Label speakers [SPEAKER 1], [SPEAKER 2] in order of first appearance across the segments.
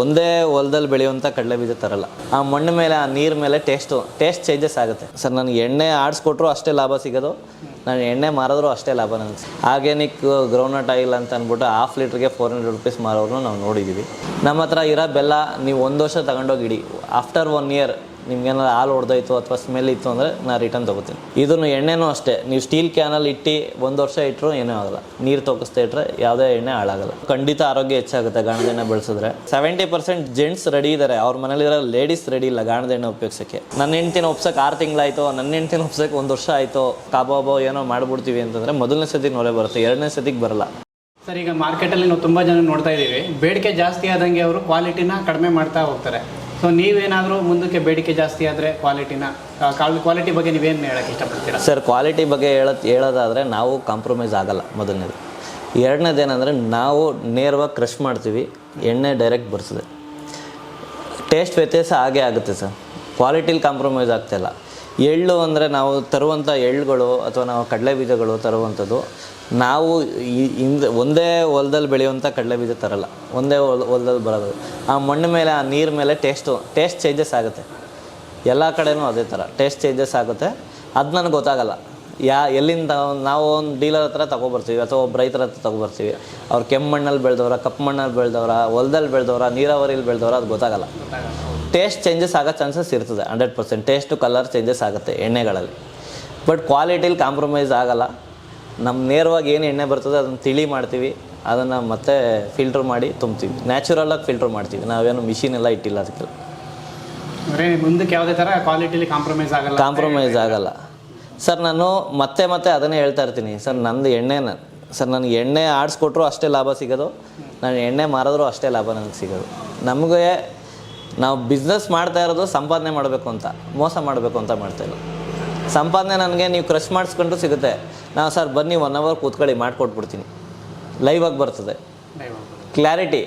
[SPEAKER 1] ಒಂದೇ ಹೊಲದಲ್ಲಿ ಬೆಳೆಯುವಂಥ ಕಡಲೆ ಬೀಜ ತರಲ್ಲ. ಆ ಮಣ್ಣು ಮೇಲೆ, ಆ ನೀರು ಮೇಲೆ ಟೇಸ್ಟು ಟೇಸ್ಟ್ ಚೇಂಜಸ್ ಆಗುತ್ತೆ. ಸರ್ ನನಗೆ ಎಣ್ಣೆ ಆಡಿಸ್ಕೊಟ್ರು ಅಷ್ಟೇ ಲಾಭ ಸಿಗೋದು. ನಾನು ಎಣ್ಣೆ ಮಾರಿದ್ರು ಅಷ್ಟೇ ಲಾಭ ನನಗೆ. ಆರ್ಗ್ಯಾನಿಕ್ ಗ್ರೌಂಡ್ನಟ್ ಆಯಿಲ್ ಅಂತ ಅಂದ್ಬಿಟ್ಟು ಹಾಫ್ ಲೀಟ್ರಿಗೆ ಫೋರ್ ಹಂಡ್ರೆಡ್ ರುಪೀಸ್ ಮಾರೋರು ನಾವು ನೋಡಿದ್ದೀವಿ ನಮ್ಮ ಹತ್ರ ಇರೋ ಬೆಲ್ಲ ನೀವು ಒಂದು ವರ್ಷ ತಗೊಂಡೋಗಿಡಿ. ಆಫ್ಟರ್ ಒನ್ ಇಯರ್ ನಿಮ್ಗೇನಾದ್ರು ಹಾಲು ಹೊಡೆದೋಯ್ತು ಅಥವಾ ಸ್ಮೆಲ್ ಇತ್ತು ಅಂದರೆ ನಾ ರಿಟರ್ನ್ ತೊಗೋತೀನಿ. ಇದನ್ನು ಎಣ್ಣೆನೂ ಅಷ್ಟೇ. ನೀವು ಸ್ಟೀಲ್ ಕ್ಯಾನಲ್ಲಿ ಇಟ್ಟು ಒಂದು ವರ್ಷ ಇಟ್ಟರು ಏನೂ ಆಗಲ್ಲ. ನೀರು ತೊಗಿಸ್ತಾ ಇಟ್ಟರೆ ಯಾವುದೇ ಎಣ್ಣೆ ಹಾಳಾಗಲ್ಲ. ಖಂಡಿತ ಆರೋಗ್ಯ ಹೆಚ್ಚಾಗುತ್ತೆ ಗಾಣದ ಎಣ್ಣೆ ಬಳಸಿದ್ರೆ. ಸೆವೆಂಟಿ ಪರ್ಸೆಂಟ್ ಜೆಂಟ್ಸ್ ರೆಡಿ ಇದ್ದಾರೆ ಅವ್ರ ಮನೇಲಿರೋ ಲೇಡೀಸ್ ರೆಡಿ ಇಲ್ಲ ಗಾಣದ ಎಣ್ಣೆ ಉಪಯೋಗಿಸೋಕ್ಕೆ. ನನ್ನ ಹೆಂಡ್ತಿನ ಒಪ್ಸಕ್ಕೆ ಆರು ತಿಂಗಳಾಯಿತು ನನ್ನ ಹೆಂಡ್ತಿನ ಒಪ್ಸಕ್ಕೆ ಒಂದು ವರ್ಷ ಆಯಿತು, ಕಾಬಾಬೋ ಏನೋ ಮಾಡ್ಬಿಡ್ತೀವಿ ಅಂತಂದರೆ ಮೊದಲನೇ ಸತಿ ನೊರೆ ಬರುತ್ತೆ, ಎರಡನೇ ಸತಿಗೆ ಬರಲ್ಲ.
[SPEAKER 2] ಸರ್, ಈಗ ಮಾರ್ಕೆಟಲ್ಲಿ ನಾವು ತುಂಬ ಜನ ನೋಡ್ತಾ ಇದ್ದೀವಿ. ಬೇಡಿಕೆ ಜಾಸ್ತಿ ಆದಂಗೆ ಅವರು ಕ್ವಾಲಿಟಿನ ಕಡಿಮೆ ಮಾಡ್ತಾ ಹೋಗ್ತಾರೆ. ಸೊ ನೀವೇನಾದರೂ ಮುಂದಕ್ಕೆ ಬೇಡಿಕೆ ಜಾಸ್ತಿ ಆದರೆ ಕ್ವಾಲಿಟಿನ ಕ್ವಾಲಿಟಿ ಬಗ್ಗೆ ನೀವೇನು ಹೇಳಕ್ಕೆ ಇಷ್ಟಪಡ್ತೀರಾ?
[SPEAKER 1] ಸರ್ ಕ್ವಾಲಿಟಿ ಬಗ್ಗೆ ಹೇಳತ್ ಹೇಳೋದಾದರೆ ನಾವು ಕಾಂಪ್ರಮೈಸ್ ಆಗಲ್ಲ ಮೊದಲನೇದು. ಎರಡನೇದೇನೆಂದರೆ ನಾವು ನೇರವಾಗಿ ಕ್ರಷ್ ಮಾಡ್ತೀವಿ, ಎಣ್ಣೆ ಡೈರೆಕ್ಟ್ ಬರ್ತದೆ. ಟೇಸ್ಟ್ ವ್ಯತ್ಯಾಸ ಆಗೇ ಆಗುತ್ತೆ ಸರ್. ಕ್ವಾಲಿಟೀಲಿ ಕಾಂಪ್ರಮೈಸ್ ಆಗ್ತಾಯಿಲ್ಲ ಎಳ್ಳು ಅಂದರೆ ನಾವು ತರುವಂಥ ಎಳ್ಳುಗಳು ಅಥವಾ ನಾವು ಕಡಲೆ ಬೀಜಗಳು ತರುವಂಥದ್ದು ನಾವು ಈ ಹಿಂದೆ ಒಂದೇ ಹೊಲದಲ್ಲಿ ಬೆಳೆಯುವಂಥ ಕಡಲೆ ಬೀಜ ತರಲ್ಲ. ಒಂದೇ ಹೊಲ, ಹೊಲದಲ್ಲಿ ಬರೋದು. ಆ ಮಣ್ಣು ಮೇಲೆ, ಆ ನೀರು ಮೇಲೆ ಟೇಸ್ಟು ಟೇಸ್ಟ್ ಚೇಂಜಸ್ ಆಗುತ್ತೆ. ಎಲ್ಲ ಕಡೆನೂ ಅದೇ ಥರ. ಟೇಸ್ಟ್ ಚೇಂಜಸ್ ಆಗುತ್ತೆ. ಅದು ನನಗೆ ಗೊತ್ತಾಗಲ್ಲ. ಯಾ, ಎಲ್ಲಿಂದ ನಾವು ಒಂದು ಡೀಲರ್ ಹತ್ರ ತೊಗೊಬರ್ತೀವಿ, ಅಥವಾ ಒಬ್ಬ ರೈತರ ಹತ್ರ ತೊಗೊಬರ್ತೀವಿ. ಅವ್ರು ಕೆಂಪು ಮಣ್ಣಲ್ಲಿ ಬೆಳೆದವ್ರ, ಕಪ್ಪು ಮಣ್ಣಲ್ಲಿ ಬೆಳೆದವ್ರ, ಹೊಲದಲ್ಲಿ ಬೆಳೆದವ್ರ ನೀರಾವರಿಯಲ್ಲಿ ಬೆಳೆದವ್ರ ಅದು ಗೊತ್ತಾಗಲ್ಲ. ಟೇಸ್ಟ್ ಚೇಂಜಸ್ ಆಗೋ ಚಾನ್ಸಸ್ ಇರ್ತದೆ hundred percent taste colour changes ಆಗುತ್ತೆ ಎಣ್ಣೆಗಳಲ್ಲಿ. ಬಟ್ ಕ್ವಾಲಿಟಿಲಿ ಕಾಂಪ್ರಮೈಸ್ ಆಗಲ್ಲ. ನಮ್ಮ ನೇರವಾಗಿ ಏನು ಎಣ್ಣೆ ಬರ್ತದೆ ಅದನ್ನು ತಿಳಿ ಮಾಡ್ತೀವಿ. ಅದನ್ನು ಮತ್ತೆ ಫಿಲ್ಟ್ರ್ ಮಾಡಿ ತುಂಬ್ತೀವಿ. ನ್ಯಾಚುರಲ್ಲಾಗಿ ಫಿಲ್ಟ್ರ್ ಮಾಡ್ತೀವಿ. ನಾವೇನು ಮಿಷಿನ್ ಎಲ್ಲ ಇಟ್ಟಿಲ್ಲ ಅದಕ್ಕೆ
[SPEAKER 2] ಅಂದರೆ ಮುಂದಕ್ಕೆ ಯಾವುದೇ ಥರ ಕ್ವಾಲಿಟಿಲಿ ಕಾಂಪ್ರಮೈಸ್ ಆಗಲ್ಲ.
[SPEAKER 1] ಕಾಂಪ್ರಮೈಸ್ ಆಗಲ್ಲ. ಸರ್ ನಾನು ಮತ್ತೆ ಮತ್ತೆ ಅದನ್ನೇ ಹೇಳ್ತಾ ಇರ್ತೀನಿ. ಸರ್ ನಂದು ಎಣ್ಣೆ ಸರ್ ನನಗೆ ಎಣ್ಣೆ ಆಡಿಸ್ಕೊಟ್ರು ಅಷ್ಟೇ ಲಾಭ ಸಿಗೋದು. ನಾನು ಎಣ್ಣೆ ಮಾರಿದ್ರು ಅಷ್ಟೇ ಲಾಭ ನನಗೆ ಸಿಗೋದು. ನಮಗೆ ನಾವು ಬಿಸ್ನೆಸ್ ಮಾಡ್ತಾ ಇರೋದು ಸಂಪಾದನೆ ಮಾಡಬೇಕು ಅಂತ ಮೋಸ ಮಾಡಬೇಕು ಅಂತ ಮಾಡ್ತಾ ಇಲ್ಲ. ಸಂಪಾದನೆ ನನಗೆ ನೀವು ಕ್ರಶ್ ಮಾಡಿಸ್ಕೊಂಡ್ರು ಸಿಗುತ್ತೆ. ನಾವು ಸರ್ ಬನ್ನಿ ಒನ್ ಅವರ್ ಕೂತ್ಕೊಳ್ಳಿ ಮಾಡಿಕೊಟ್ಬಿಡ್ತೀನಿ. ಲೈವಾಗಿ ಬರ್ತದೆ. ಕ್ಲಾರಿಟಿ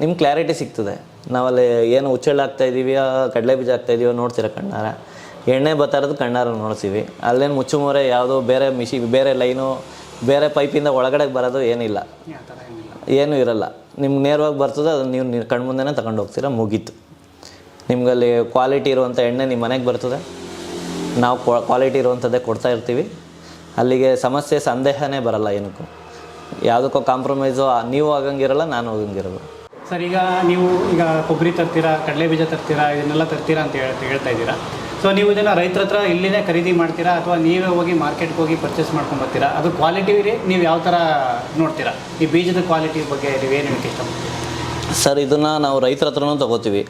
[SPEAKER 1] ನಿಮ್ಮ ಕ್ಲಾರಿಟಿ ಸಿಗ್ತದೆ. ನಾವಲ್ಲಿ ಏನು ಹುಚ್ಚೆಳ್ಳು ಹಾಕ್ತಾ ಇದ್ದೀವಿ ಕಡಲೆ ಬೀಜ ಆಗ್ತಾ ಇದೀವೋ ನೋಡ್ತೀರ ಕಣ್ಣಾರ? ಎಣ್ಣೆ ಬತ್ತಾರದು ಕಣ್ಣಾರ ನೋಡ್ತೀವಿ. ಅಲ್ಲೇನು ಮುಚ್ಚುಮೂರೆ ಯಾವುದೋ ಬೇರೆ ಮಿಷಿ ಬೇರೆ ಲೈನು ಬೇರೆ ಪೈಪಿಂದ ಒಳಗಡೆ ಬರೋದು ಏನಿಲ್ಲ. ಏನೂ ಇರಲ್ಲ. ನಿಮ್ಗೆ ನೇರವಾಗಿ ಬರ್ತದೆ ಅದನ್ನು ನೀವು ನೀವು ಕಣ್ಮುಂದೆನೇ ತಗೊಂಡು ಹೋಗ್ತೀರಾ ಮುಗೀತು. ನಿಮ್ಗಲ್ಲಿ ಕ್ವಾಲಿಟಿ ಇರುವಂಥ ಎಣ್ಣೆ ನಿಮ್ಮ ಮನೆಗೆ ಬರ್ತದೆ. ನಾವು ಕ್ವಾಲಿಟಿ ಇರುವಂಥದ್ದೇ ಕೊಡ್ತಾ ಇರ್ತೀವಿ. ಅಲ್ಲಿಗೆ ಸಮಸ್ಯೆ ಸಂದೇಹನೇ ಬರಲ್ಲ ಏನಕ್ಕೂ. ಯಾವುದಕ್ಕೂ ಕಾಂಪ್ರಮೈಸು ನೀವು ಆಗಂಗಿರಲ್ಲ ನಾನು ಹೋಗಂಗಿರಲ್ಲ
[SPEAKER 2] ಸರ್ ಈಗ ನೀವು ಈಗ ಕೊಬ್ಬರಿ ತರ್ತೀರಾ ಕಡಲೆ ಬೀಜ ತರ್ತೀರಾ ಇದನ್ನೆಲ್ಲ ತರ್ತೀರಾ ಅಂತ ಹೇಳ್ತಾ ಹೇಳ್ತಾ ಇದ್ದೀರಾ. ಸೊ ನೀವು ಇದನ್ನು ರೈತರ ಹತ್ರ ಇಲ್ಲಿನೇ ಖರೀದಿ ಮಾಡ್ತೀರಾ ಅಥವಾ ನೀವೇ ಹೋಗಿ ಮಾರ್ಕೆಟ್ಗೆ ಹೋಗಿ ಪರ್ಚೇಸ್ ಮಾಡ್ಕೊಂಡು ಬರ್ತೀರಾ? ಅದು ಕ್ವಾಲಿಟಿ ನೀವು ಯಾವ ಥರ ನೋಡ್ತೀರಾ? ಈ ಬೀಜದ ಕ್ವಾಲಿಟಿ ಬಗ್ಗೆ ನೀವೇನು ಹೇಳಕ್ಕೆ ಇಷ್ಟಪಡ್ತೀರಾ
[SPEAKER 1] ಸರ್ ಇದನ್ನು ನಾವು ರೈತರ ಹತ್ರನೂ ತಗೋತೀವಿ.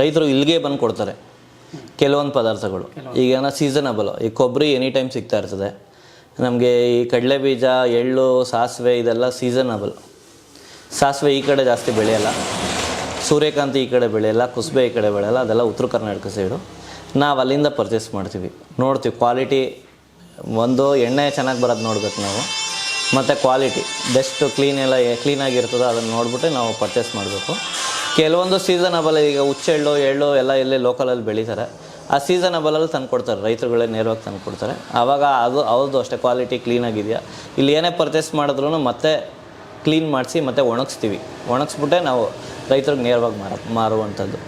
[SPEAKER 1] ರೈತರು ಇಲ್ಲಿಗೆ ಬಂದು ಕೊಡ್ತಾರೆ ಕೆಲವೊಂದು ಪದಾರ್ಥಗಳು. ಈಗೇನ ಸೀಸನಬಲ್ ಈ ಕೊಬ್ಬರಿ ಎನಿ ಟೈಮ್ ಸಿಗ್ತಾ ಇರ್ತದೆ. ನಮಗೆ ಈ ಕಡಲೆ ಬೀಜ ಎಳ್ಳು ಸಾಸಿವೆ ಇದೆಲ್ಲ ಸೀಸನಬಲ್ ಸಾಸಿವೆ ಈ ಕಡೆ ಜಾಸ್ತಿ ಬೆಳೆಯಲ್ಲ. ಸೂರ್ಯಕಾಂತಿ ಈ ಕಡೆ ಬೆಳೆಯಲ್ಲ ಕುಸುಬೆ ಈ ಕಡೆ ಬೆಳೆಯಲ್ಲ ಅದೆಲ್ಲ ಉತ್ತರ ಕರ್ನಾಟಕ ಸೈಡು ನಾವು ಅಲ್ಲಿಂದ ಪರ್ಚೇಸ್ ಮಾಡ್ತೀವಿ. ನೋಡ್ತೀವಿ ಕ್ವಾಲಿಟಿ ಒಂದು ಎಣ್ಣೆ ಚೆನ್ನಾಗಿ ಬರೋದು ನೋಡ್ಬೇಕು ನಾವು. ಮತ್ತು ಕ್ವಾಲಿಟಿ ಬೆಸ್ಟ್ ಕ್ಲೀನ್ ಎಲ್ಲ ಕ್ಲೀನಾಗಿರ್ತದೋ ಅದನ್ನು ನೋಡ್ಬಿಟ್ಟು ನಾವು ಪರ್ಚೇಸ್ ಮಾಡಬೇಕು. ಕೆಲವೊಂದು ಸೀಸನಬಲ್ ಈಗ ಹುಚ್ಚೆಳ್ಳು ಎಳ್ಳು ಎಲ್ಲ ಇಲ್ಲಿ ಲೋಕಲಲ್ಲಿ ಬೆಳೀತಾರೆ. ಆ ಸೀಸನಬಲಲ್ಲಿ ತಂದು ಕೊಡ್ತಾರೆ ರೈತರುಗಳೇ ನೇರವಾಗಿ ತಂದು ಕೊಡ್ತಾರೆ. ಆವಾಗ ಅದು ಅವ್ರದ್ದು ಅಷ್ಟೇ ಕ್ವಾಲಿಟಿ ಕ್ಲೀನಾಗಿದೆಯಾ ಇಲ್ಲಿ ಏನೇ ಪರ್ಚೇಸ್ ಮಾಡಿದ್ರು ಮತ್ತೆ ಕ್ಲೀನ್ ಮಾಡಿಸಿ ಮತ್ತೆ ಒಣಗಿಸ್ತೀವಿ. ಒಣಗಿಸ್ಬಿಟ್ಟೆ ನಾವು ರೈತರಿಗೆ ನೇರವಾಗಿ ಮಾರ ಮಾರುವಂಥದ್ದು.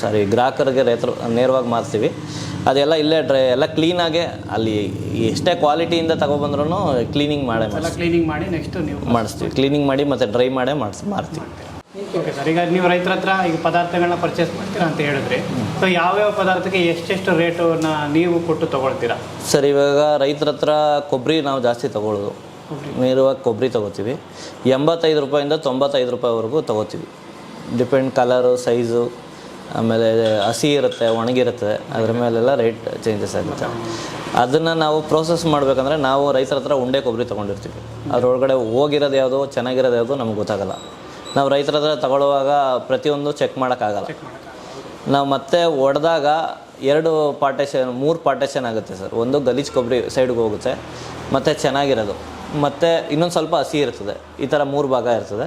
[SPEAKER 1] ಸಾರಿ ಗ್ರಾಹಕರಿಗೆ ರೈತರು ನೇರವಾಗಿ ಮಾರ್ತೀವಿ. ಅದೆಲ್ಲ ಇಲ್ಲೇ ಡ್ರೈ ಎಲ್ಲ ಕ್ಲೀನಾಗೆ ಅಲ್ಲಿ ಎಷ್ಟೇ ಕ್ವಾಲಿಟಿಯಿಂದ ತಗೊಬಂದ್ರೂ ಕ್ಲೀನಿಂಗ್ ಮಾಡೇ
[SPEAKER 2] ಮಾಡಿ ಕ್ಲೀನಿಂಗ್ ಮಾಡಿ ನೆಕ್ಸ್ಟ್ ನೀವು
[SPEAKER 1] ಮಾಡಿಸ್ತೀವಿ. ಕ್ಲೀನಿಂಗ್ ಮಾಡಿ ಮತ್ತು ಡ್ರೈ ಮಾಡೇ ಮಾಡಿಸಿ ಮಾರ್ತೀವಿ.
[SPEAKER 2] ಓಕೆ ಸರ್ ಈಗ ನೀವು ರೈತರ ಹತ್ರ ಈಗ ಪದಾರ್ಥಗಳನ್ನ ಪರ್ಚೇಸ್ ಮಾಡ್ತೀರಾ ಅಂತ ಹೇಳಿದ್ರಿ ಸೊ ಯಾವ್ಯಾವ ಪದಾರ್ಥಕ್ಕೆ ಎಷ್ಟೆಷ್ಟು ರೇಟನ್ನ ನೀವು ಕೊಟ್ಟು ತಗೊಳ್ತೀರಾ?
[SPEAKER 1] ಸರ್ ಇವಾಗ ರೈತರ ಹತ್ರ ಕೊಬ್ಬರಿ ನಾವು ಜಾಸ್ತಿ ತಗೊಳ್ಳೋದು. ನೇರವಾಗಿ ಕೊಬ್ಬರಿ ತೊಗೋತೀವಿ ಎಂಬತ್ತೈದು ರೂಪಾಯಿಂದ ತೊಂಬತ್ತೈದು ರೂಪಾಯಿವರೆಗೂ ತಗೋತೀವಿ ಡಿಪೆಂಡ್ ಕಲರು ಸೈಜು ಆಮೇಲೆ ಹಸಿ ಇರುತ್ತೆ ಒಣಗಿರುತ್ತೆ ಅದ್ರ ಮೇಲೆಲ್ಲ ರೇಟ್ ಚೇಂಜಸ್ ಆಗುತ್ತೆ. ಅದನ್ನು ನಾವು ಪ್ರೋಸೆಸ್ ಮಾಡಬೇಕಂದ್ರೆ ನಾವು ರೈತರ ಹತ್ರ ಉಂಡೆ ಕೊಬ್ಬರಿ ತೊಗೊಂಡಿರ್ತೀವಿ. ಅದರೊಳಗಡೆ ಹೋಗಿರೋದು ಯಾವುದು ಚೆನ್ನಾಗಿರೋದು ಯಾವುದು ನಮ್ಗೆ ಗೊತ್ತಾಗಲ್ಲ. ನಾವು ರೈತರ ಹತ್ರ ತಗೊಳ್ಳುವಾಗ ಪ್ರತಿಯೊಂದು ಚೆಕ್ ಮಾಡೋಕ್ಕಾಗಲ್ಲ. ನಾವು ಮತ್ತೆ ಒಡೆದಾಗ ಎರಡು ಪಾರ್ಟೇಷನ್, ಮೂರು ಪಾರ್ಟೇಷನ್ ಆಗುತ್ತೆ ಸರ್. ಒಂದು ಗಲೀಜ್ ಕೊಬ್ಬರಿ ಸೈಡ್ಗೆ ಹೋಗುತ್ತೆ, ಮತ್ತು ಚೆನ್ನಾಗಿರೋದು. ಮತ್ತು ಇನ್ನೊಂದು ಸ್ವಲ್ಪ ಹಸಿ ಇರ್ತದೆ, ಈ ಥರ ಮೂರು ಭಾಗ ಇರ್ತದೆ.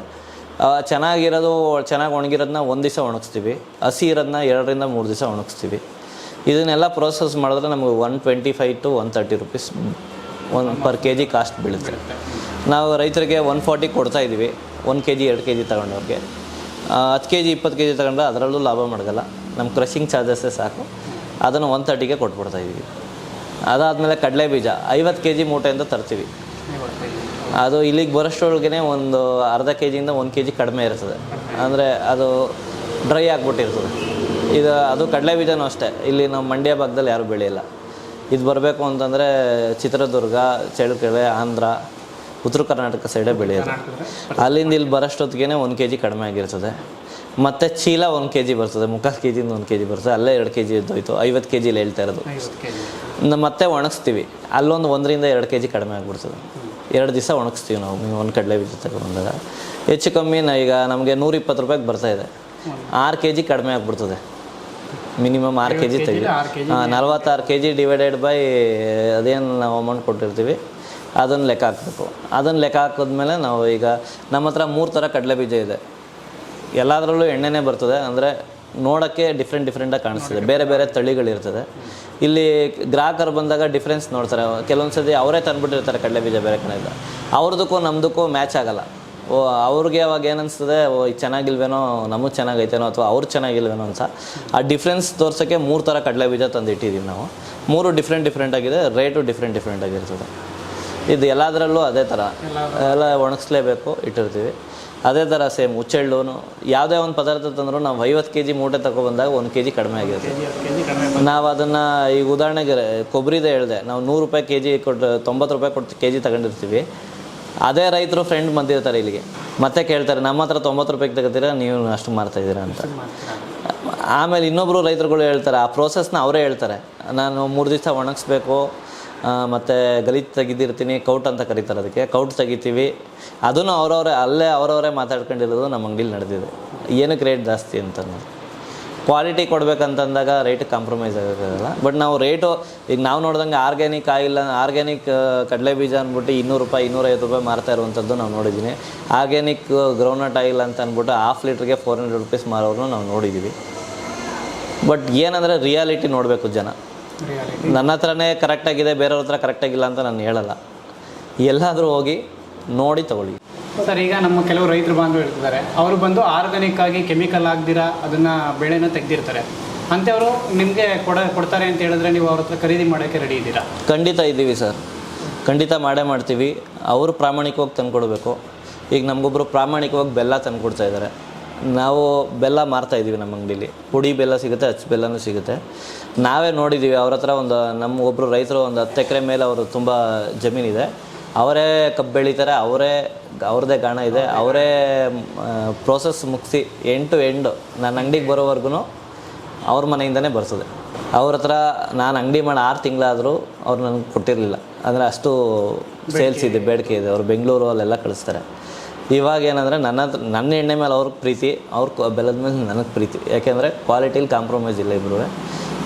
[SPEAKER 1] ಚೆನ್ನಾಗಿರೋದು, ಚೆನ್ನಾಗಿ ಒಣಗಿರೋದನ್ನ ಒಂದು ದಿವಸ ಒಣಗಿಸ್ತೀವಿ. ಹಸಿ ಇರೋದನ್ನ ಎರಡರಿಂದ ಮೂರು ದಿವಸ ಒಣಗಿಸ್ತೀವಿ. ಇದನ್ನೆಲ್ಲ ಪ್ರೋಸೆಸ್ ಮಾಡಿದ್ರೆ ನಮಗೆ one twenty five to one thirty rupees ಒಂದು ಪರ್ ಕೆ ಜಿ ಕಾಸ್ಟ್ ಬೀಳುತ್ತೆ. ನಾವು ರೈತರಿಗೆ ಒನ್ ಫಾರ್ಟಿ ಕೊಡ್ತಾ ಇದ್ದೀವಿ. ಒಂದು ಕೆ ಜಿ ಎರಡು ಕೆ ಜಿ ತಗೊಂಡವ್ರಿಗೆ ಹತ್ತು ಕೆ ಜಿ ಇಪ್ಪತ್ತು ಕೆ ಜಿ ತಗೊಂಡ್ರೆ ಅದರಲ್ಲೂ ಲಾಭ ಮಾಡಲ್ಲ ನಮ್ಮ ಕ್ರಷಿಂಗ್ ಚಾರ್ಜಸ್ಸೇ ಸಾಕು. ಅದನ್ನು ಒನ್ ತರ್ಟಿಗೆ ಕೊಟ್ಬಿಡ್ತಾ ಇದ್ದೀವಿ ಅದಾದಮೇಲೆ ಕಡಲೆ ಬೀಜ ಐವತ್ತು ಕೆ ಜಿ ಮೂಟೆಯಿಂದ ತರ್ತೀವಿ. ಅದು ಇಲ್ಲಿಗೆ ಬರೋಷ್ಟೊಳಗೇ ಒಂದು ಅರ್ಧ ಕೆ ಜಿಯಿಂದ ಒಂದು ಕೆ ಜಿ ಕಡಿಮೆ ಇರ್ತದೆ. ಅಂದರೆ ಅದು ಡ್ರೈ ಆಗಿಬಿಟ್ಟಿರ್ತದೆ. ಇದು ಅದು ಕಡಲೆ ಬೀಜನೂ ಅಷ್ಟೇ. ಇಲ್ಲಿ ನಮ್ಮ ಮಂಡ್ಯ ಭಾಗದಲ್ಲಿ ಯಾರೂ ಬೆಳೆಯಲ್ಲ. ಇದು ಬರಬೇಕು ಅಂತಂದರೆ ಚಿತ್ರದುರ್ಗ ಚಳ್ಳಕೆರೆ ಆಂಧ್ರ ಉತ್ತರ ಕರ್ನಾಟಕ ಸೈಡೇ ಬೆಳೆಯೋದು. ಅಲ್ಲಿಂದ ಇಲ್ಲಿ ಬರೋಷ್ಟೊತ್ತಿಗೆ ಒಂದು ಕೆ ಜಿ ಕಡಿಮೆ ಆಗಿರ್ತದೆ. ಮತ್ತು ಚೀಲ ಒಂದು ಕೆ ಜಿ ಬರ್ತದೆ ಮುಕ್ಕಾಲು ಕೆ ಜಿಯಿಂದ ಒಂದು ಕೆ ಜಿ ಬರ್ತದೆ ಅಲ್ಲೇ ಎರಡು ಕೆ ಜಿ ಇದ್ದೋಯ್ತು ಐವತ್ತು ಕೆ ಜಿಲಿ ಹೇಳ್ತಾ ಇರೋದು. ಮತ್ತೆ ಒಣಗಿಸ್ತೀವಿ. ಅಲ್ಲೊಂದು ಒಂದರಿಂದ ಎರಡು ಕೆ ಜಿ ಕಡಿಮೆ ಆಗಿಬಿಡ್ತದೆ. ಎರಡು ದಿವಸ ಒಣಗಿಸ್ತೀವಿ ನಾವು ಒಂದು ಕಡಲೆ ಬೀಜ ತಗೊಂಡಾಗ ಹೆಚ್ಚು ಕಮ್ಮಿ ಈಗ ನಮಗೆ ನೂರ ಇಪ್ಪತ್ತು ರೂಪಾಯಿಗೆ ಬರ್ತಾ ಇದೆ. ಆರು ಕೆ ಜಿ ಕಡಿಮೆ ಆಗಿಬಿಡ್ತದೆ. ಮಿನಿಮಮ್ ಆರು ಕೆ ಜಿ ತೆಗಿ ಹಾಂ ನಲ್ವತ್ತಾರು ಕೆ ಜಿ ಡಿವೈಡೆಡ್ ಬೈ ಅದೇನು ನಾವು ಅಮೌಂಟ್ ಕೊಟ್ಟಿರ್ತೀವಿ ಅದನ್ನು ಲೆಕ್ಕ ಹಾಕಬೇಕು. ಅದನ್ನು ಲೆಕ್ಕ ಹಾಕಿದ್ಮೇಲೆ ನಾವು ಈಗ ನಮ್ಮ ಹತ್ರ ಮೂರು ಥರ ಕಡಲೆ ಬೀಜ ಇದೆ. ಎಲ್ಲದರಲ್ಲೂ ಎಣ್ಣೆನೇ ಬರ್ತದೆ. ಅಂದರೆ ನೋಡೋಕ್ಕೆ ಡಿಫ್ರೆಂಟ್ ಡಿಫ್ರೆಂಟಾಗಿ ಕಾಣಿಸ್ತದೆ. ಬೇರೆ ಬೇರೆ ತಳಿಗಳಿರ್ತದೆ. ಇಲ್ಲಿ ಗ್ರಾಹಕರು ಬಂದಾಗ ಡಿಫ್ರೆನ್ಸ್ ನೋಡ್ತಾರೆ. ಕೆಲವೊಂದು ಸತಿ ಅವರೇ ತಂದುಬಿಟ್ಟಿರ್ತಾರೆ ಕಡಲೆ ಬೀಜ ಬೇರೆ ಕಡೆಯಿಂದ ಅವ್ರದಕ್ಕೂ ನಮ್ಮದಕ್ಕೂ ಮ್ಯಾಚ್ ಆಗಲ್ಲ. ಓ, ಅವ್ರಿಗೆ ಅವಾಗ ಏನನ್ಸ್ತದೆ, ಓ, ಇದು ಚೆನ್ನಾಗಿಲ್ವೇನೋ ನಮಗೆ ಚೆನ್ನಾಗೈತೇನೋ ಅಥವಾ ಅವ್ರು ಚೆನ್ನಾಗಿಲ್ವೇನೋ ಅಂತ. ಆ ಡಿಫ್ರೆನ್ಸ್ ತೋರ್ಸೋಕ್ಕೆ ಮೂರು ಥರ ಕಡಲೆ ಬೀಜ ಇಟ್ಟಿದ್ದೀವಿ ನಾವು. ಮೂರು ಡಿಫ್ರೆಂಟ್ ಡಿಫ್ರೆಂಟ್ ಆಗಿದೆ. ರೇಟು ಡಿಫ್ರೆಂಟ್ ಡಿಫ್ರೆಂಟ್ ಆಗಿರ್ತದೆ. ಇದು ಎಲ್ಲದರಲ್ಲೂ ಅದೇ ಥರ ಎಲ್ಲ ಒಣಗಿಸ್ಲೇಬೇಕು, ಇಟ್ಟಿರ್ತೀವಿ. ಅದೇ ಥರ ಸೇಮ್ ಹುಚ್ಚೆಳ್ಳು ಯಾವುದೇ ಒಂದು ಪದಾರ್ಥ ತಂದರೂ ನಾವು ಐವತ್ತು ಕೆ ಜಿ ಮೂಟೆ ತಗೊಬಂದಾಗ ಒಂದು ಕೆ ಜಿ ಕಡಿಮೆ ಆಗಿರುತ್ತೆ. ನಾವು ಅದನ್ನು ಈಗ ಉದಾಹರಣೆಗೆ ಕೊಬ್ಬರಿದೆ ಹೇಳಿದೆ, ನಾವು ನೂರು ರೂಪಾಯಿ ಕೆ ಜಿ ಕೊಟ್ಟು, ತೊಂಬತ್ತು ರೂಪಾಯಿ ಕೊಟ್ಟು ಕೆ ಜಿ ತಗೊಂಡಿರ್ತೀವಿ. ಅದೇ ರೈತರು ಫ್ರೆಂಡ್ ಬಂದಿರ್ತಾರೆ ಇಲ್ಲಿಗೆ. ಮತ್ತೆ ಕೇಳ್ತಾರೆ, ನಮ್ಮ ಹತ್ರ ತೊಂಬತ್ತು ರೂಪಾಯಿಗೆ ತಗೋತೀರಾ? ನೀವು ಅಷ್ಟು ಇದ್ದೀರಾ ಅಂತ. ಆಮೇಲೆ ಇನ್ನೊಬ್ಬರು ರೈತರುಗಳು ಹೇಳ್ತಾರೆ, ಆ ಪ್ರೋಸೆಸ್ನ ಅವರೇ ಹೇಳ್ತಾರೆ. ನಾನು ಮೂರು ದಿವಸ ಒಣಗಿಸ್ಬೇಕು ಮತ್ತು ಗಲೀಜು ತೆಗೆದಿರ್ತೀನಿ ಕೌಟ್ ಅಂತ ಕರೀತಾರೆ ಅದಕ್ಕೆ. ಕೌಟ್ ತೆಗಿತೀವಿ. ಅದನ್ನು ಅವರವರೇ, ಅಲ್ಲೇ ಅವರವರೇ ಮಾತಾಡ್ಕೊಂಡಿರೋದು ನಮ್ಮ ಅಂಗಡಿಲಿ ನಡೆದಿದೆ. ಏನಕ್ಕೆ ರೇಟ್ ಜಾಸ್ತಿ ಅಂತ ಕ್ವಾಲಿಟಿ ಕೊಡಬೇಕಂತಂದಾಗ ರೇಟ್ ಕಾಂಪ್ರಮೈಸ್ ಆಗೋಕ್ಕಾಗಲ್ಲ. ಬಟ್ ನಾವು ರೇಟು ಈಗ ನಾವು ನೋಡಿದಂಗೆ ಆರ್ಗ್ಯಾನಿಕ್ ಆಯಿಲ್ ಆರ್ಗ್ಯಾನಿಕ್ ಕಡಲೆ ಬೀಜ ಅಂದ್ಬಿಟ್ಟು ಇನ್ನೂರು ರೂಪಾಯಿ, ಇನ್ನೂರೈವತ್ತು ರೂಪಾಯಿ ಮಾರ್ತಾ ಇರುವಂಥದ್ದು ನಾವು ನೋಡಿದ್ದೀನಿ ಆರ್ಗ್ಯಾನಿಕ್ ಗ್ರೌಂಡ್ನಟ್ ಆಯಿಲ್ ಅಂತ ಅಂದ್ಬಿಟ್ಟು ಹಾಫ್ ಲೀಟ್ರಿಗೆ ಫೋರ್ ಹಂಡ್ರೆಡ್ ರುಪೀಸ್ ಮಾರೋರು ನಾವು ನೋಡಿದ್ದೀವಿ ಬಟ್ ಏನಂದರೆ ರಿಯಾಲಿಟಿ ನೋಡಬೇಕು ಜನ. ನನ್ನ ಹತ್ರನೇ ಕರೆಕ್ಟಾಗಿದೆ ಬೇರೆಯವ್ರ ಹತ್ರ ಕರೆಕ್ಟಾಗಿಲ್ಲ ಅಂತ ನಾನು ಹೇಳಲ್ಲ. ಎಲ್ಲಾದರೂ ಹೋಗಿ ನೋಡಿ ತಗೊಳ್ಳಿ.
[SPEAKER 2] ಸರ್ ಈಗ ನಮ್ಮ ಕೆಲವು ರೈತರು ಬಾಂಧವರು ಇರ್ತಿದ್ದಾರೆ ಅವರು ಬಂದು ಆರ್ಗಾನಿಕ್ ಆಗಿ ಕೆಮಿಕಲ್ ಆಗದಿರ ಅದನ್ನು ಬೆಳೆನ ತೆಗೆದಿರ್ತಾರೆ. ಅಂಥವರು ನಿಮಗೆ ಕೊಡ ಕೊಡ್ತಾರೆ ಅಂತ ಹೇಳಿದ್ರೆ ನೀವು ಅವ್ರ ಹತ್ರ ಖರೀದಿ ಮಾಡೋಕ್ಕೆ ರೆಡಿ ಇದ್ದೀರಾ?
[SPEAKER 1] ಖಂಡಿತ ಇದ್ದೀವಿ ಸರ್. ಖಂಡಿತ ಮಾಡೇ ಮಾಡ್ತೀವಿ. ಅವರು ಪ್ರಾಮಾಣಿಕವಾಗಿ ತಂದ್ಕೊಡ್ಬೇಕು. ಈಗ ನಮಗೊಬ್ಬರು ಪ್ರಾಮಾಣಿಕವಾಗಿ ಬೆಲ್ಲ ತಂದ್ಕೊಡ್ತಾ ಇದ್ದಾರೆ. ನಾವು ಬೆಲ್ಲ ಮಾರ್ತಾ ಇದ್ದೀವಿ ನಮ್ಮ ಅಂಗಡಿಲಿ. ಪುಡಿ ಬೆಲ್ಲ ಸಿಗುತ್ತೆ ಅಚ್ಚ ಬೆಲ್ಲನೂ ಸಿಗುತ್ತೆ. ನಾವೇ ನೋಡಿದ್ದೀವಿ ಅವ್ರ ಹತ್ರ ಒಂದು ನಮ್ಮ ಒಬ್ಬರು ರೈತರು ಒಂದು ಹತ್ತು ಎಕರೆ ಮೇಲೆ ಅವರು ತುಂಬ ಜಮೀನಿದೆ. ಅವರೇ ಕಬ್ಬು ಬೆಳೀತಾರೆ ಅವರೇ ಅವ್ರದ್ದೇ ಗಾಣ ಇದೆ ಅವರೇ ಪ್ರೋಸೆಸ್ ಮುಗಿಸಿ ಎಂಟು ಎಂಡು ನನ್ನ ಅಂಗಡಿಗೆ ಬರೋವರೆಗೂ ಅವ್ರ ಮನೆಯಿಂದನೇ ಬರ್ತದೆ. ಅವ್ರ ಹತ್ರ ನಾನು ಅಂಗಡಿ ಮಾಡಿ ಆರು ತಿಂಗಳಾದರೂ ಅವ್ರು ನನಗೆ ಕೊಟ್ಟಿರಲಿಲ್ಲ. ಅಂದರೆ ಅಷ್ಟು ಸೇಲ್ಸ್ ಇದೆ. ಬೇಡಿಕೆ ಇದೆ. ಅವರು ಬೆಂಗಳೂರು ಅಲ್ಲೆಲ್ಲ ಕಳಿಸ್ತಾರೆ. ಇವಾಗ ಏನಂದರೆ ನನ್ನ ಹತ್ರ ನನ್ನ ಎಣ್ಣೆ ಮೇಲೆ ಅವ್ರಿಗೆ ಪ್ರೀತಿ ಅವ್ರ ಬೆಲ್ಲದ ಮೇಲೆ ನನಗೆ ಪ್ರೀತಿ. ಯಾಕೆಂದರೆ ಕ್ವಾಲಿಟಿಲಿ ಕಾಂಪ್ರಮೈಸ್ ಇಲ್ಲ ಇಬ್ಬರು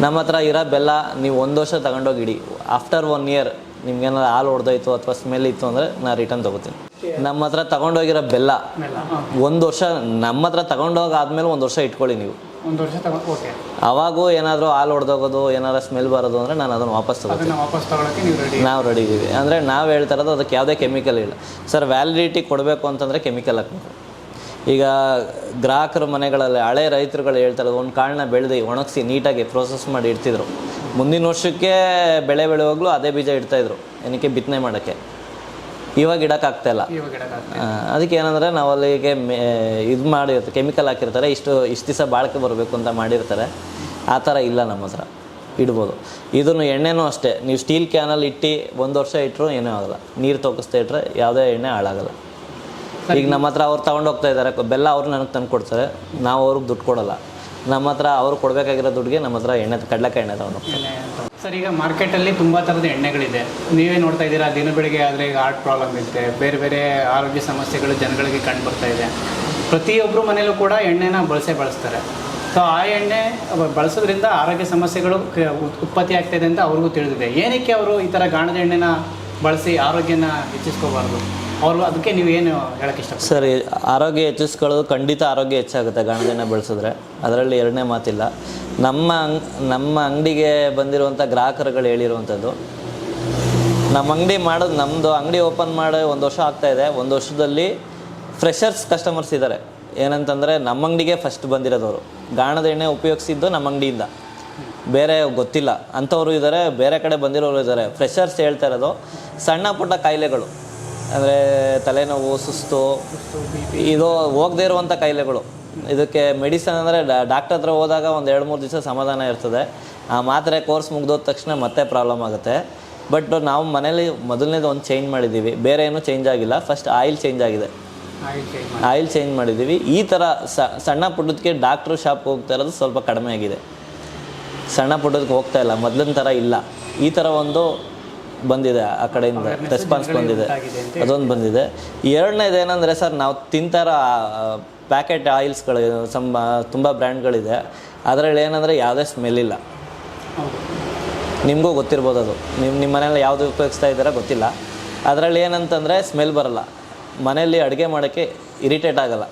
[SPEAKER 1] ನಮ್ಮ ಹತ್ರ ಇರೋ ಬೆಲ್ಲ ನೀವು ಒಂದು ವರ್ಷ ತಗೊಂಡೋಗಿಡಿ ಆಫ್ಟರ್ ಒನ್ ಇಯರ್ ನಿಮ್ಗೇನಾದ್ರು ಹಾಲು ಹೊಡೆದೋಯ್ತು ಅಥವಾ ಸ್ಮೆಲ್ ಇತ್ತು ಅಂದರೆ ನಾನು ರಿಟರ್ನ್ ತೊಗೋತೀನಿ. ನಮ್ಮ ಹತ್ರ ತಗೊಂಡೋಗಿರೋ ಬೆಲ್ಲ. ಒಂದು ವರ್ಷ ನಮ್ಮ ಹತ್ರ ತಗೊಂಡೋಗಾದ್ಮೇಲೆ ಒಂದು ವರ್ಷ ಇಟ್ಕೊಳ್ಳಿ ನೀವು.
[SPEAKER 2] ಒಂದು ವರ್ಷ ತಗೊಂಡು ಓಕೆ.
[SPEAKER 1] ಅವಾಗೂ ಏನಾದರೂ ಹಾಲು ಹೊಡೆದೋಗೋದು ಏನಾದ್ರು ಸ್ಮೆಲ್ ಬರೋದು ಅಂದರೆ ನಾನು ಅದನ್ನು ವಾಪಸ್ ತಗೋತೀನಿ.
[SPEAKER 2] ಅದನ್ನು ವಾಪಸ್ ತಗೊಳಕ್ಕೆ ನೀವು ರೆಡಿ
[SPEAKER 1] ನಾವು ರೆಡಿ ಇದ್ದೀವಿ ಅಂದರೆ ನಾವು ಹೇಳ್ತಾ ಇರೋದು ಅದಕ್ಕೆ ಯಾವುದೇ ಕೆಮಿಕಲ್ ಇಲ್ಲ. ಸರ್ ವ್ಯಾಲಿಡಿಟಿ ಕೊಡಬೇಕು ಅಂತಂದರೆ ಕೆಮಿಕಲ್ ಹಾಕಬೇಕು. ಈಗ ಗ್ರಾಹಕರ ಮನೆಗಳಲ್ಲಿ ಹಳೆ ರೈತರುಗಳು ಹೇಳ್ತಾರೆ ಒಂದು ಕಾಳನ್ನ ಬೆಳೆದು ಒಣಗಿಸಿ ನೀಟಾಗಿ ಪ್ರೋಸೆಸ್ ಮಾಡಿ ಇಡ್ತಿದ್ರು. ಮುಂದಿನ ವರ್ಷಕ್ಕೆ ಬೆಳೆ ಬೆಳೆಯುವಾಗಲೂ ಅದೇ ಬೀಜ ಇಡ್ತಾಯಿದ್ರು ಏನಕ್ಕೆ? ಬಿತ್ತನೆ ಮಾಡೋಕ್ಕೆ. ಇವಾಗ ಇಡೋಕ್ಕಾಗ್ತಾ ಇಲ್ಲ.
[SPEAKER 2] ಇವಾಗ ಇಡೋಕ್ಕಾಗ್ತದೆ
[SPEAKER 1] ಆ, ಅದಕ್ಕೆ ಏನಂದರೆ ನಾವು ಅಲ್ಲಿಗೆ ಇದು ಮಾಡಿರ್ತಾರೆ ಕೆಮಿಕಲ್ ಹಾಕಿರ್ತಾರೆ ಇಷ್ಟು ಇಷ್ಟು ದಿವಸ ಬಾಳಿಕೆ ಬರಬೇಕು ಅಂತ ಮಾಡಿರ್ತಾರೆ. ಆ ಥರ ಇಲ್ಲ ನಮ್ಮ ಹತ್ರ. ಇಡ್ಬೋದು. ಇದನ್ನು ಎಣ್ಣೆನೂ ಅಷ್ಟೇ. ನೀವು ಸ್ಟೀಲ್ ಕ್ಯಾನಲ್ಲಿ ಇಟ್ಟು ಒಂದು ವರ್ಷ ಇಟ್ಟರು ಏನೂ ಆಗಲ್ಲ. ನೀರು ತೊಗಿಸ್ತಾ ಇಟ್ಟರೆ ಯಾವುದೇ ಎಣ್ಣೆ ಹಾಳಾಗಲ್ಲ. ಈಗ ನಮ್ಮ ಹತ್ರ ಅವ್ರು ತೊಗೊಂಡೋಗ್ತಾ ಇದ್ದಾರೆ ಬೆಲ್ಲ ಅವ್ರು ನನಗೆ ತಂದು ಕೊಡ್ತಾರೆ. ನಾವು ಅವ್ರಿಗೆ ದುಡ್ಡು ಕೊಡಲ್ಲ. ನಮ್ಮ ಹತ್ರ ಅವ್ರು ಕೊಡಬೇಕಾಗಿರೋ ದುಡ್ಡಿಗೆ ನಮ್ಮ ಹತ್ರ ಎಣ್ಣೆ, ಕಡಲೆಕಾಯಿ ಎಣ್ಣೆ ತಗೊಂಡು.
[SPEAKER 2] ಸರ್, ಈಗ ಮಾರ್ಕೆಟಲ್ಲಿ ತುಂಬ ಥರದ ಎಣ್ಣೆಗಳಿದೆ. ನೀವೇ ನೋಡ್ತಾ ಇದ್ದೀರಾ, ದಿನ ಬೆಳಿಗ್ಗೆ ಆದರೆ ಈಗ ಹಾರ್ಟ್ ಪ್ರಾಬ್ಲಮ್ ಇರುತ್ತೆ. ಬೇರೆ ಬೇರೆ ಆರೋಗ್ಯ ಸಮಸ್ಯೆಗಳು ಜನಗಳಿಗೆ ಕಂಡು ಬರ್ತಾ ಇದೆ. ಪ್ರತಿಯೊಬ್ಬರು ಮನೇಲೂ ಕೂಡ ಎಣ್ಣೆನ ಬಳಸೇ ಬಳಸ್ತಾರೆ. ಸೊ ಆ ಎಣ್ಣೆ ಬಳಸೋದ್ರಿಂದ ಆರೋಗ್ಯ ಸಮಸ್ಯೆಗಳು ಉತ್ಪತ್ತಿ ಇದೆ ಅಂತ ಅವ್ರಿಗೂ ತಿಳಿದಿದೆ. ಏನಕ್ಕೆ ಅವರು ಈ ಥರ ಗಾಣದ ಎಣ್ಣೆನ ಬಳಸಿ ಆರೋಗ್ಯನ ಹೆಚ್ಚಿಸ್ಕೋಬಾರ್ದು. ಅವರು ಅದಕ್ಕೆ ನೀವು ಏನು ಹೇಳಕ್ಕೆ ಇಷ್ಟ
[SPEAKER 1] ಸರಿ, ಆರೋಗ್ಯ ಹೆಚ್ಚಿಸ್ಕೊಳ್ಳೋದು ಖಂಡಿತ ಆರೋಗ್ಯ ಹೆಚ್ಚಾಗುತ್ತೆ ಗಾಣದನ್ನ ಬಳಸಿದ್ರೆ. ಅದರಲ್ಲಿ ಎರಡನೇ ಮಾತಿಲ್ಲ. ನಮ್ಮ ನಮ್ಮ ಅಂಗಡಿಗೆ ಬಂದಿರುವಂಥ ಗ್ರಾಹಕರುಗಳು ಹೇಳಿರುವಂಥದ್ದು, ನಮ್ಮ ಅಂಗಡಿ ಮಾಡೋದು ನಮ್ಮದು ಅಂಗಡಿ ಓಪನ್ ಮಾಡಿ ಒಂದು ವರ್ಷ ಆಗ್ತಾ ಇದೆ. ಒಂದು ವರ್ಷದಲ್ಲಿ ಫ್ರೆಷರ್ಸ್ ಕಸ್ಟಮರ್ಸ್ ಇದ್ದಾರೆ. ಏನಂತಂದರೆ ನಮ್ಮ ಅಂಗಡಿಗೆ ಫಸ್ಟ್ ಬಂದಿರೋದವರು ಗಾಣದ ಎಣ್ಣೆ ಉಪಯೋಗಿಸಿದ್ದು ನಮ್ಮ ಅಂಗಡಿಯಿಂದ. ಬೇರೆ ಗೊತ್ತಿಲ್ಲ. ಅಂಥವರು ಇದ್ದಾರೆ, ಬೇರೆ ಕಡೆ ಬಂದಿರೋರು ಇದ್ದಾರೆ. ಫ್ರೆಶರ್ಸ್ ಹೇಳ್ತಾ ಇರೋದು ಸಣ್ಣ ಪುಟ್ಟ ಕಾಯಿಲೆಗಳು ಅಂದರೆ ತಲೆನೋವು ಸುಸ್ತು ಇದು ಹೋಗದೇ ಇರುವಂಥ ಕಾಯಿಲೆಗಳು. ಇದಕ್ಕೆ ಮೆಡಿಸನ್ ಅಂದರೆ ಡಾಕ್ಟರ್ ಹತ್ರ ಹೋದಾಗ ಒಂದು ಎರಡು ಮೂರು ದಿವಸ ಸಮಾಧಾನ ಇರ್ತದೆ. ಆ ಮಾತ್ರೆ ಕೋರ್ಸ್ ಮುಗಿದೋದ ತಕ್ಷಣ ಮತ್ತೆ ಪ್ರಾಬ್ಲಮ್ ಆಗುತ್ತೆ. ಬಟ್ ನಾವು ಮನೇಲಿ ಮೊದಲನೇದು ಒಂದು ಚೇಂಜ್ ಮಾಡಿದ್ದೀವಿ ಬೇರೆ ಏನೂ ಚೇಂಜ್ ಆಗಿಲ್ಲ. ಫಸ್ಟ್ ಆಯಿಲ್ ಚೇಂಜ್ ಆಗಿದೆ.
[SPEAKER 2] ಆಯಿಲ್ ಚೇಂಜ್
[SPEAKER 1] ಮಾಡಿದ್ದೀವಿ ಈ ಥರ ಸಣ್ಣ ಪುಟ್ಟದಕ್ಕೆ ಡಾಕ್ಟ್ರು ಶಾಪ್ಗೆ ಹೋಗ್ತಾ ಇರೋದು ಸ್ವಲ್ಪ ಕಡಿಮೆ ಆಗಿದೆ. ಸಣ್ಣ ಪುಟ್ಟದಕ್ಕೆ ಹೋಗ್ತಾ ಇಲ್ಲ. ಮೊದಲಿನ ಥರ ಇಲ್ಲ. ಈ ಥರ ಒಂದು ಬಂದಿದೆ ಆ ಕಡೆಯಿಂದ ರೆಸ್ಪಾನ್ಸ್ ಬಂದಿದೆ. ಅದೊಂದು ಬಂದಿದೆ. ಎರಡನೇದು ಏನಂದರೆ ಸರ್ ನಾವು ತಿಂತಾರ ಪ್ಯಾಕೆಟ್ ಆಯಿಲ್ಸ್ಗಳು ಸಮ ತುಂಬ ಬ್ರ್ಯಾಂಡ್ಗಳಿದೆ. ಅದರಲ್ಲಿ ಏನಂದರೆ ಯಾವುದೇ ಸ್ಮೆಲ್ ಇಲ್ಲ. ನಿಮಗೂ ಗೊತ್ತಿರ್ಬೋದು ಅದು. ನಿಮ್ಮ ನಿಮ್ಮ ಮನೇಲಿ ಯಾವುದು ಉಪಯೋಗಿಸ್ತಾ ಇದ್ದೀರಾ ಗೊತ್ತಿಲ್ಲ. ಅದರಲ್ಲಿ ಏನಂತಂದರೆ ಸ್ಮೆಲ್ ಬರಲ್ಲ. ಮನೆಯಲ್ಲಿ ಅಡುಗೆ ಮಾಡೋಕ್ಕೆ ಇರಿಟೇಟ್ ಆಗಲ್ಲ.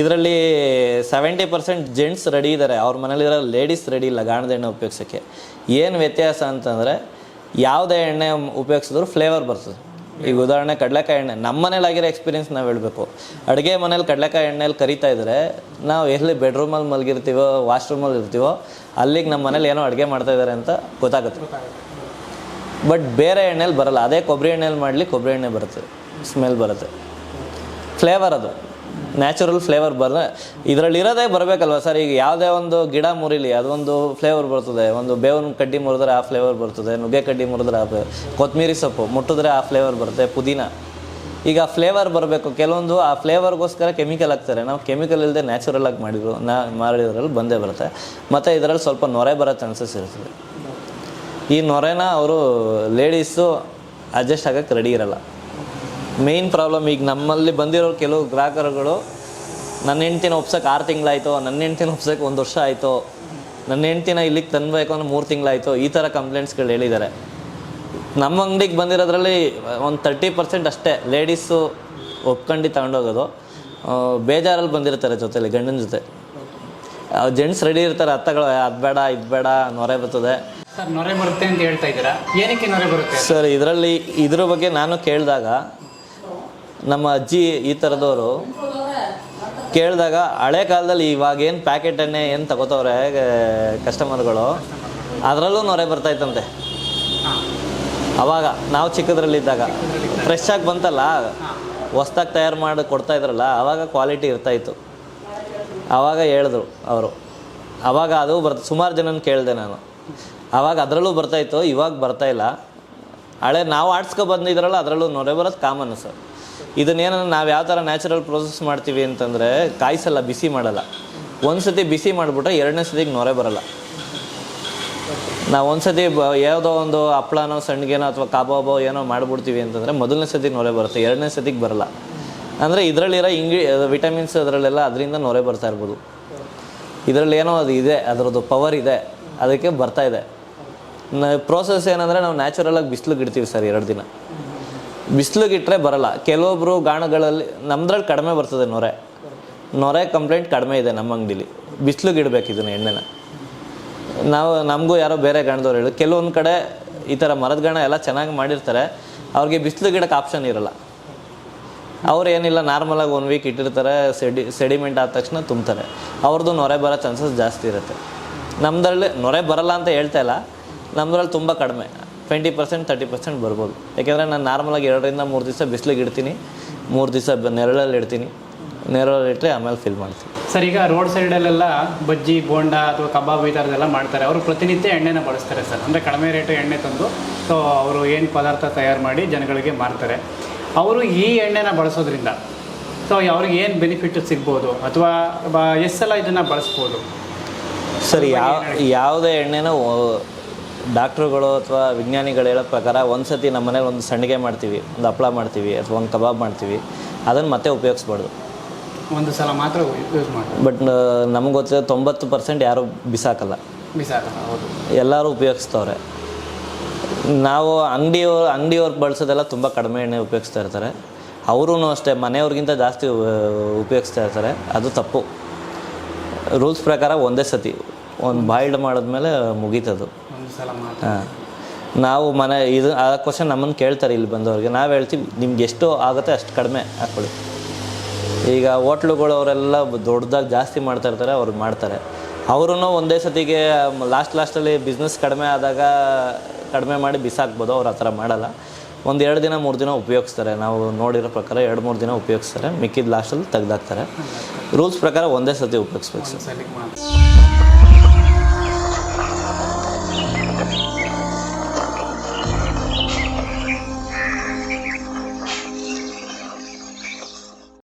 [SPEAKER 1] ಇದರಲ್ಲಿ ಸೆವೆಂಟಿ ಪರ್ಸೆಂಟ್ ಜೆಂಟ್ಸ್ ರೆಡಿ ಇದ್ದಾರೆ ಅವ್ರ ಮನೇಲಿರೋ ಲೇಡೀಸ್ ರೆಡಿ ಇಲ್ಲ ಗಾಣದ ಎಣ್ಣೆ ಉಪಯೋಗಿಸೋಕ್ಕೆ. ಏನು ವ್ಯತ್ಯಾಸ ಅಂತಂದರೆ ಯಾವುದೇ ಎಣ್ಣೆ ಉಪಯೋಗಿಸಿದ್ರು ಫ್ಲೇವರ್ ಬರ್ತದೆ. ಈಗ ಉದಾಹರಣೆ ಕಡಲೆಕಾಯಿ ಎಣ್ಣೆ. ನಮ್ಮ ಮನೇಲಿ ಆಗಿರೋ ಎಕ್ಸ್ಪೀರಿಯನ್ಸ್ ನಾವು ಹೇಳಬೇಕು. ಅಡುಗೆ ಮನೇಲಿ ಕಡಲೆಕಾಯಿ ಎಣ್ಣೆಲಿ ಕರಿತಾ ಇದ್ದರೆ ನಾವು ಎಲ್ಲಿ ಬೆಡ್ರೂಮಲ್ಲಿ ಮಲಗಿರ್ತೀವೋ ವಾಶ್ರೂಮಲ್ಲಿ ಇರ್ತೀವೋ, ಅಲ್ಲಿಗೆ ನಮ್ಮ ಮನೇಲಿ ಏನೋ ಅಡುಗೆ ಮಾಡ್ತಾ ಇದ್ದಾರೆ ಅಂತ ಗೊತ್ತಾಗುತ್ತೆ. ಬಟ್ ಬೇರೆ ಎಣ್ಣೆಲಿ ಬರಲ್ಲ. ಅದೇ ಕೊಬ್ಬರಿ ಎಣ್ಣೆಲಿ ಮಾಡಲಿ ಕೊಬ್ಬರಿ ಎಣ್ಣೆ ಬರುತ್ತೆ. ಸ್ಮೆಲ್ ಬರುತ್ತೆ. ಫ್ಲೇವರ್ ಅದು. ನ್ಯಾಚುರಲ್ ಫ್ಲೇವರ್ ಬರ ಇದರಲ್ಲಿ ಇರೋದೇ ಬರಬೇಕಲ್ವ ಸರ್? ಈಗ ಯಾವುದೇ ಒಂದು ಗಿಡ ಮುರಿಲಿ, ಅದೊಂದು ಫ್ಲೇವರ್ ಬರ್ತದೆ. ಒಂದು ಬೇವಿನ ಕಡ್ಡಿ ಮುರಿದ್ರೆ ಆ ಫ್ಲೇವರ್ ಬರ್ತದೆ, ನುಗ್ಗೆ ಕಡ್ಡಿ ಮುರಿದ್ರೆ ಆ ಕೊತ್ತಂಬರಿ ಸೊಪ್ಪು ಮುಟ್ಟಿದ್ರೆ ಆ ಫ್ಲೇವರ್ ಬರುತ್ತೆ, ಪುದೀನ. ಈಗ ಫ್ಲೇವರ್ ಬರಬೇಕು. ಕೆಲವೊಂದು ಆ ಫ್ಲೇವರ್ಗೋಸ್ಕರ ಕೆಮಿಕಲ್ ಹಾಕ್ತಾರೆ. ನಾವು ಕೆಮಿಕಲ್ ಇಲ್ಲದೆ ನ್ಯಾಚುರಲ್ ಆಗಿ ಮಾಡಿದ್ರು ನಾ ಮಾಡಿದ್ರಲ್ಲಿ ಬಂದೇ ಬರುತ್ತೆ. ಮತ್ತು ಇದರಲ್ಲಿ ಸ್ವಲ್ಪ ನೊರೆ ಬರೋ ಚಾನ್ಸಸ್ ಇರ್ತದೆ. ಈ ನೊರೆನ ಅವರು ಲೇಡೀಸು ಅಡ್ಜಸ್ಟ್ ಆಗೋಕ್ಕೆ ರೆಡಿ ಇರಲ್ಲ. ಮೇಯ್ನ್ ಪ್ರಾಬ್ಲಮ್ ಈಗ ನಮ್ಮಲ್ಲಿ ಬಂದಿರೋ ಕೆಲವು ಗ್ರಾಹಕರುಗಳು ನನ್ನ ಹೆಂಡ್ತಿನ ಒಪ್ಸೋಕೆ ಆರು ತಿಂಗಳಾಯಿತು ನನ್ನ ಹೆಂಡ್ತಿನ ಒಪ್ಸೋಕೆ ಒಂದು ವರ್ಷ ಆಯಿತು ನನ್ನ ಹೆಂಡ್ತಿನ ಇಲ್ಲಿಗೆ ತಂದಬೇಕು ಅಂದ್ರೆ ಮೂರು ತಿಂಗಳಾಯಿತು ಈ ಥರ ಕಂಪ್ಲೇಂಟ್ಸ್ಗಳು ಹೇಳಿದ್ದಾರೆ. ನಮ್ಮ ಅಂಗಡಿಗೆ ಬಂದಿರೋದ್ರಲ್ಲಿ ಒಂದು ತರ್ಟಿ ಪರ್ಸೆಂಟ್ ಅಷ್ಟೇ ಲೇಡೀಸು ಒಪ್ಕೊಂಡು ತಗೊಂಡೋಗೋದು. ಬೇಜಾರಲ್ಲಿ ಬಂದಿರ್ತಾರೆ ಜೊತೆಲಿ ಗಂಡನ ಜೊತೆ. ಜೆಂಟ್ಸ್ ರೆಡಿ ಇರ್ತಾರೆ ಅತ್ತಗಳು ಅದು ಬೇಡ ಇದು ಬೇಡ ನೊರೆ ಬರ್ತದೆ.
[SPEAKER 2] ಸರ್ ನೊರೆ ಬರುತ್ತೆ ಅಂತ ಹೇಳ್ತಾ ಇದ್ದೀರಾ? ಏನಕ್ಕೆ ನೊರೆ ಬರುತ್ತೆ?
[SPEAKER 1] ಸರ್ ಇದರಲ್ಲಿ ಇದ್ರ ಬಗ್ಗೆ ನಾನು ಕೇಳಿದಾಗ ನಮ್ಮ ಅಜ್ಜಿ ಈ ಥರದವರು ಕೇಳಿದಾಗ ಹಳೆ ಕಾಲದಲ್ಲಿ ಇವಾಗ ಏನು ಪ್ಯಾಕೆಟ್ ಎಣ್ಣೆ ಏನು ತಗೋತವ್ರೆ ಕಸ್ಟಮರ್ಗಳು ಅದರಲ್ಲೂ ನೊರೆ ಬರ್ತಾಯಿತ್ತಂತೆ
[SPEAKER 2] ಹಾಂ
[SPEAKER 1] ಅವಾಗ ನಾವು ಚಿಕ್ಕದ್ರಲ್ಲಿದ್ದಾಗ ಫ್ರೆಶ್ ಆಗಿ ಬಂತಲ್ಲ, ಹೊಸ್ದಾಗಿ ತಯಾರು ಮಾಡಿ ಕೊಡ್ತಾ ಇದ್ರಲ್ಲ ಆವಾಗ ಕ್ವಾಲಿಟಿ ಇರ್ತಾಯಿತ್ತು ಆವಾಗ ಹೇಳಿದ್ರು ಅವರು. ಆವಾಗ ಅದು ಬರ್ತ ಸುಮಾರು ಜನನ ಕೇಳಿದೆ ನಾನು. ಆವಾಗ ಅದರಲ್ಲೂ ಬರ್ತಾಯಿತ್ತು ಇವಾಗ ಬರ್ತಾ ಇಲ್ಲ. ಹಳೆ, ನಾವು ಆಡ್ಸ್ಕೊ ಬಂದಿದ್ರಲ್ಲ, ಅದರಲ್ಲೂ ನೊರೆ ಬರೋದು ಕಾಮನ್ ಸರ್. ಇದನ್ನೇನ ನಾವು ಯಾವ ಥರ ನ್ಯಾಚುರಲ್ ಪ್ರೊಸೆಸ್ ಮಾಡ್ತೀವಿ ಅಂತಂದರೆ ಕಾಯಿಸಲ್ಲ ಬಿಸಿ ಮಾಡಲ್ಲ. ಒಂದು ಸತಿ ಬಿಸಿ ಮಾಡಿಬಿಟ್ರೆ ಎರಡನೇ ಸತಿಗೆ ನೊರೆ ಬರಲ್ಲ. ನಾವು ಒಂದ್ಸತಿ ಬ ಯಾವುದೋ ಒಂದು ಹಪ್ಪಳನೋ ಸಣ್ಣಗೇನೋ ಅಥವಾ ಕಬಾಬೋ ಏನೋ ಮಾಡಿಬಿಡ್ತೀವಿ ಅಂತಂದರೆ ಮೊದಲನೇ ಸತಿಗೆ ನೊರೆ ಬರುತ್ತೆ, ಎರಡನೇ ಸತಿಗೆ ಬರಲ್ಲ. ಅಂದರೆ ಇದರಲ್ಲಿರೋ ಇಂಗ್ರಿ, ವಿಟಮಿನ್ಸ್ ಅದರಲ್ಲೆಲ್ಲ ಅದರಿಂದ ನೊರೆ ಬರ್ತಾ ಇರ್ಬೋದು. ಇದರಲ್ಲಿ ಏನೋ ಅದು ಇದೆ, ಅದರದ್ದು ಪವರ್ ಇದೆ, ಅದಕ್ಕೆ ಬರ್ತಾ ಇದೆ. ಪ್ರೋಸೆಸ್ ಏನಂದರೆ ನಾವು ನ್ಯಾಚುರಲಾಗಿ ಬಿಸಿಲಿಗೆ ಇಡ್ತೀವಿ ಸರ್ ಎರಡು ದಿನ. ಬಿಸಿಲಿಗೆ ಇಟ್ಟರೆ ಬರಲ್ಲ. ಕೆಲವೊಬ್ಬರು ಗಾಣಗಳಲ್ಲಿ, ನಮ್ದ್ರಲ್ಲಿ ಕಡಿಮೆ ಬರ್ತದೆ ನೊರೆ. ನೊರೆ ಕಂಪ್ಲೇಂಟ್ ಕಡಿಮೆ ಇದೆ ನಮ್ಮ ಅಂಗಡಿಲಿ. ಬಿಸಿಲುಗಿಡ್ಬೇಕು ಇದನ್ನು ಎಣ್ಣೆನ. ನಾವು, ನಮಗೂ ಯಾರೋ ಬೇರೆ ಗಾಣದವ್ರು ಹೇಳಿ, ಕೆಲವೊಂದು ಕಡೆ ಈ ಥರ ಮರದ ಗಾಣ ಎಲ್ಲ ಚೆನ್ನಾಗಿ ಮಾಡಿರ್ತಾರೆ. ಅವ್ರಿಗೆ ಬಿಸಿಲು ಗಿಡಕ್ಕೆ ಆಪ್ಷನ್ ಇರಲ್ಲ. ಅವ್ರು ಏನಿಲ್ಲ ನಾರ್ಮಲಾಗಿ ಒನ್ ವೀಕ್ ಇಟ್ಟಿರ್ತಾರೆ, ಸೆಡಿ ಸೆಡಿಮೆಂಟ್ ಆದ ತಕ್ಷಣ ತುಂಬ್ತಾರೆ. ಅವ್ರದ್ದು ನೊರೆ ಬರೋ ಚಾನ್ಸಸ್ ಜಾಸ್ತಿ ಇರುತ್ತೆ. ನಮ್ಮದ್ರಲ್ಲಿ ನೊರೆ ಬರಲ್ಲ ಅಂತ ಹೇಳ್ತಾ ಇಲ್ಲ. ನಮ್ಮದ್ರಲ್ಲಿ ತುಂಬ ಕಡಿಮೆ. ಟ್ವೆಂಟಿ ಪರ್ಸೆಂಟ್ ತರ್ಟಿ ಪರ್ಸೆಂಟ್ ಬರ್ಬೋದು. ಯಾಕೆಂದರೆ ನಾನು ನಾರ್ಮಲಾಗಿ ಎರಡರಿಂದ ಮೂರು ದಿವಸ ಬಿಸಿಲಿಗೆ ಇಡ್ತೀನಿ. ಮೂರು ದಿವಸ ನೆರಳಲ್ಲಿ ಇಡ್ತೀನಿ. ನೆರಳಲ್ಲಿ ಇಟ್ಟರೆ ಆಮೇಲೆ ಫಿಲ್ ಮಾಡ್ತೀನಿ.
[SPEAKER 2] ಸರ್ ಈಗ ರೋಡ್ ಸೈಡಲ್ಲೆಲ್ಲ ಬಜ್ಜಿ ಬೋಂಡ ಅಥವಾ ಕಬಾಬ್ ಈ ಥರದ್ದೆಲ್ಲ ಮಾಡ್ತಾರೆ. ಅವರು ಪ್ರತಿನಿತ್ಯ ಎಣ್ಣೆನ ಬಳಸ್ತಾರೆ ಸರ್. ಅಂದರೆ ಕಡಿಮೆ ರೇಟು ಎಣ್ಣೆ ತಂದು ಸೊ ಅವರು ಏನು ಪದಾರ್ಥ ತಯಾರು ಮಾಡಿ ಜನಗಳಿಗೆ ಮಾರ್ತಾರೆ. ಅವರು ಈ ಎಣ್ಣೆನ ಬಳಸೋದ್ರಿಂದ ಸೊ ಅವ್ರಿಗೆ ಏನು ಬೆನಿಫಿಟ್ ಸಿಗ್ಬೋದು? ಅಥವಾ ಬ- ಎಷ್ಟು ಸಲ ಇದನ್ನು ಬಳಸ್ಬೋದು?
[SPEAKER 1] ಸರ್ ಯಾವ ಯಾವುದೇ ಎಣ್ಣೆನೂ ಡಾಕ್ಟ್ರುಗಳು ಅಥವಾ ವಿಜ್ಞಾನಿಗಳು ಹೇಳೋ ಪ್ರಕಾರ ಒಂದು ಸತಿ ನಮ್ಮ ಮನೇಲಿ ಒಂದು ಸಂಡಿಗೆ ಮಾಡ್ತೀವಿ ಒಂದು ಹಪ್ಪಳ ಮಾಡ್ತೀವಿ ಅಥವಾ ಒಂದು ಕಬಾಬ್ ಮಾಡ್ತೀವಿ ಅದನ್ನು ಮತ್ತೆ ಉಪಯೋಗಿಸ್ಬಾರ್ದು.
[SPEAKER 2] ಒಂದು ಸಲ ಮಾತ್ರ ಯೂಸ್ ಮಾಡಿ
[SPEAKER 1] ಬಟ್ ನಮ್ಗೆ ಗೊತ್ತಿರೋ ತೊಂಬತ್ತು ಪರ್ಸೆಂಟ್ ಯಾರೂ ಬಿಸಾಕಲ್ಲ.
[SPEAKER 2] ಬಿಸಾಕಲ್ಲ ಹೌದು. ಎಲ್ಲರೂ
[SPEAKER 1] ಉಪಯೋಗಿಸ್ತವ್ರೆ. ನಾವು ಅಂಗಡಿಯವ್ರು ಅಂಗಡಿಯವ್ರು ಬಳಸೋದೆಲ್ಲ ತುಂಬ ಕಡಿಮೆ ಎಣ್ಣೆ ಉಪಯೋಗಿಸ್ತಾ ಇರ್ತಾರೆ. ಅವರೂ ಅಷ್ಟೇ ಮನೆಯವ್ರಿಗಿಂತ ಜಾಸ್ತಿ ಉಪಯೋಗಿಸ್ತಾ ಇರ್ತಾರೆ. ಅದು ತಪ್ಪು. ರೂಲ್ಸ್ ಪ್ರಕಾರ ಒಂದೇ ಸತಿ ಒಂದು ಬಾಯ್ಲ್ಡ್ ಮಾಡಿದ್ಮೇಲೆ ಮುಗೀತದು. ಹಾಂ. ನಾವು ಮನೆ ಇದು ಆ ಕ್ವಶನ್ ನಮ್ಮನ್ನು ಕೇಳ್ತಾರೆ ಇಲ್ಲಿ ಬಂದವ್ರಿಗೆ. ನಾವು ಹೇಳ್ತೀವಿ ನಿಮ್ಗೆ ಎಷ್ಟು ಆಗುತ್ತೆ ಅಷ್ಟು ಕಡಿಮೆ ಹಾಕ್ಕೊಳ್ಳಿ. ಈಗ ಹೋಟ್ಲುಗಳವರೆಲ್ಲ ದೊಡ್ಡದಾಗಿ ಜಾಸ್ತಿ ಮಾಡ್ತಾ ಇರ್ತಾರೆ ಅವ್ರು ಮಾಡ್ತಾರೆ. ಅವರು ಒಂದೇ ಸತಿಗೆ ಲಾಸ್ಟ್ ಲಾಸ್ಟಲ್ಲಿ ಬಿಸ್ನೆಸ್ ಕಡಿಮೆ ಆದಾಗ ಕಡಿಮೆ ಮಾಡಿ ಬಿಸಾಕ್ಬೋದು ಅವ್ರು ಆ ಥರ ಮಾಡಲ್ಲ. ಒಂದು ಎರಡು ದಿನ ಮೂರು ದಿನ ಉಪಯೋಗಿಸ್ತಾರೆ. ನಾವು ನೋಡಿರೋ ಪ್ರಕಾರ ಎರಡು ಮೂರು ದಿನ ಉಪಯೋಗಿಸ್ತಾರೆ. ಮಿಕ್ಕಿದ ಲಾಸ್ಟಲ್ಲಿ ತೆಗ್ದಾಕ್ತಾರೆ. ರೂಲ್ಸ್ ಪ್ರಕಾರ ಒಂದೇ ಸತಿ ಉಪಯೋಗಿಸ್ಬೇಕು ಸರ್.